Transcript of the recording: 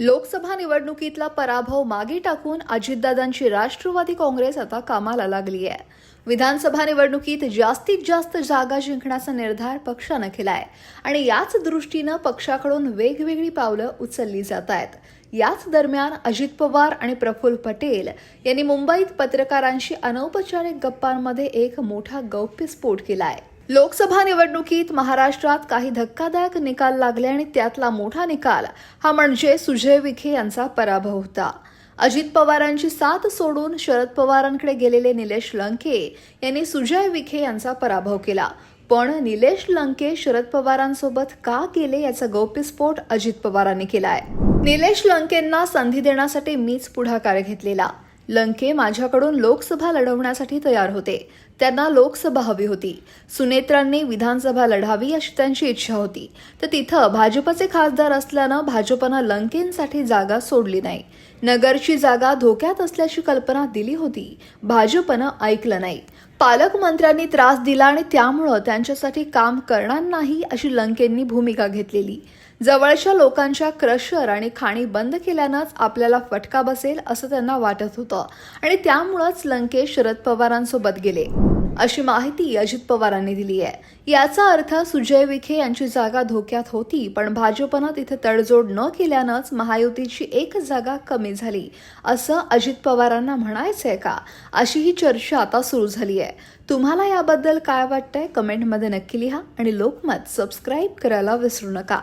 लोकसभा निवडणुकीतला पराभव मागे टाकून अजितदादांची राष्ट्रवादी काँग्रेस आता कामाला लागली आहे. विधानसभा निवडणुकीत जास्तीत जास्त जागा जिंकण्याचा निर्धार पक्षानं केलाय आणि याच दृष्टीनं पक्षाकडून वेगवेगळी पावलं उचलली जात आहेत. याच दरम्यान अजित पवार आणि प्रफुल्ल पटेल यांनी मुंबईत पत्रकारांशी अनौपचारिक गप्पांमध्ये एक मोठा गौप्यस्फोट केला आहे लोकसभा निवडणुकीत महाराष्ट्रात काही धक्कादायक निकाल लागले आणि त्यातला मोठा निकाल हा म्हणजे सुजय विखे यांचा पराभव होता. अजित पवारांची साथ सोडून शरद पवारांकडे गेलेले निलेश लंके यांनी सुजय विखे यांचा पराभव केला. पण निलेश लंके शरद पवारांसोबत का केले याचा गौप्यस्फोट अजित पवारांनी केलाय. निलेश लंकेंना संधी देण्यासाठी मीच पुढाकार घेतलेला. लंके माझ्याकडून लोकसभा लढवण्यासाठी तयार होते. त्यांना लोकसभा हवी होती. सुनेत्रांनी विधानसभा लढावी अशी त्यांची इच्छा होती. तर तिथं भाजपचे खासदार असल्यानं भाजपनं लंकेंसाठी जागा सोडली नाही. नगरची जागा धोक्यात असल्याची कल्पना दिली होती. भाजपनं ऐकलं नाही. पालकमंत्र्यांनी त्रास दिला आणि त्यामुळं त्यांच्यासाठी काम करणार नाही अशी लंकेंनी भूमिका घेतलेली. जवळच्या लोकांच्या क्रशर आणि खाणी बंद केल्यानंच आपल्याला फटका बसेल असं त्यांना वाटत होतं. आणि त्यामुळंच लंकेश शरद पवारांसोबत गेले. अशी माहिती अजित पवारांनी दिली आहे. याचा अर्थ सुजय विखे यांची जागा धोक्यात होती पण भाजपनं तिथे तडजोड न केल्यानंच महायुतीची एक जागा कमी झाली. असं अजित पवारांना म्हणायचंय का? अशी ही चर्चा आता सुरू झाली आहे. तुम्हाला याबद्दल काय वाटतंय? कमेंटमध्ये नक्की लिहा आणि लोकमत सबस्क्राईब करायला विसरू नका.